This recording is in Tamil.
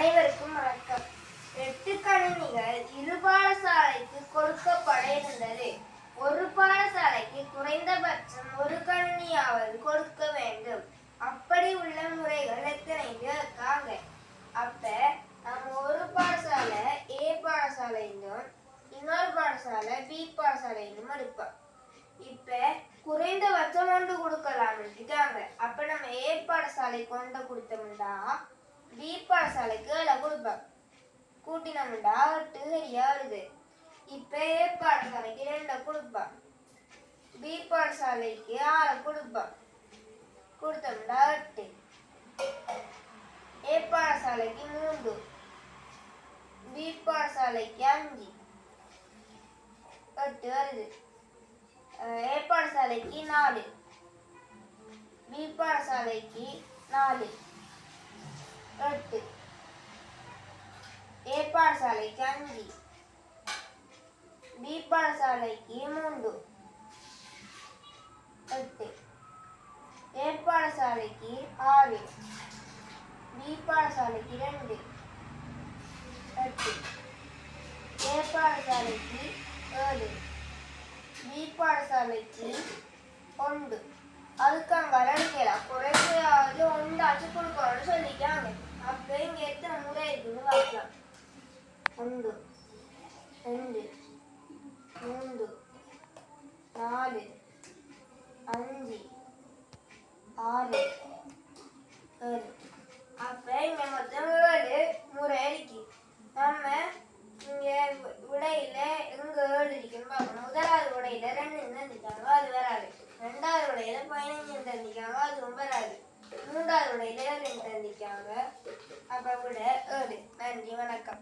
அனைவருக்கும் வணக்கம். எட்டு கணினிகள் இரு பாடசாலைக்கு கொடுக்கப்பட இருந்தது ஒரு பாடசாலைக்கு குறைந்தபட்சம் ஒரு கணினியாவது கொடுக்க வேண்டும். அப்படி உள்ள முறைகள் எத்தனை இருக்காங்க? அப்ப நம்ம ஒரு பாடசாலை ஏ பாடசாலையிலும் இன்னொரு பாடசாலை பி பாடசாலையும் எடுப்போம். இப்ப குறைந்தபட்சம் ஒன்று கொடுக்கலாம்னு இருக்காங்க அப்ப நம்ம ஏ பாடசாலை கொண்டு கொடுத்தோம்னா பி பாடசாலைக்கு ஏழை கொடுப்போம் கூட்டினோம்டா எட்டு சரியா வருது. இப்ப ஏ பாடசாலைக்கு ரெண்டை கொடுப்போம் பி பாடசாலைக்கு ஆறை கொடுப்போம் கொடுத்தோம்டா எட்டு. ஏ பாடசாலைக்கு மூன்று. பி பாடசாலைக்கு அஞ்சு. எட்டு வருது. ஏ பாடசாலைக்கு நாலு. பி பாடசாலைக்கு நாலு. எட்டு. பாடசாலைக்கு அஞ்சு பி பாடசாலைக்கு மூன்று எட்டு ஏ பாடசாலைக்கு ஆறு. பி பாடசாலைக்கு ரெண்டு எட்டு ஏ பாடசாலைக்கு ஏழு. பி பாடசாலைக்கு ஒன்று. அதுக்கு அங்கே அடிக்கலாம் குறைந்தையாவது ஒன்றாச்சும் கொடுக்கணும்னு சொல்லிக்காங்க அப்போ இங்கே எத்தனை முறை இருக்குன்னு பார்க்கலாம். ஒன்று ரெண்டு மூன்று நாலு அஞ்சு ஆறு ஏழு அப்போ இங்கே மொத்தம் ஏழு முறை இருக்கு நம்ம இங்கே விடையில எங்க ஏழு இருக்குன்னு பார்க்கணும். முதலாவது உடையில் ரெண்டு தந்திக்காங்க அது வராது ரெண்டாவது உடையில் பதினஞ்சு தந்திக்காங்க அதுவும் வராது மூன்றாவது உடையில் ரெண்டு தந்திக்காங்க அப்ப விட ஏழு. நன்றி வணக்கம்.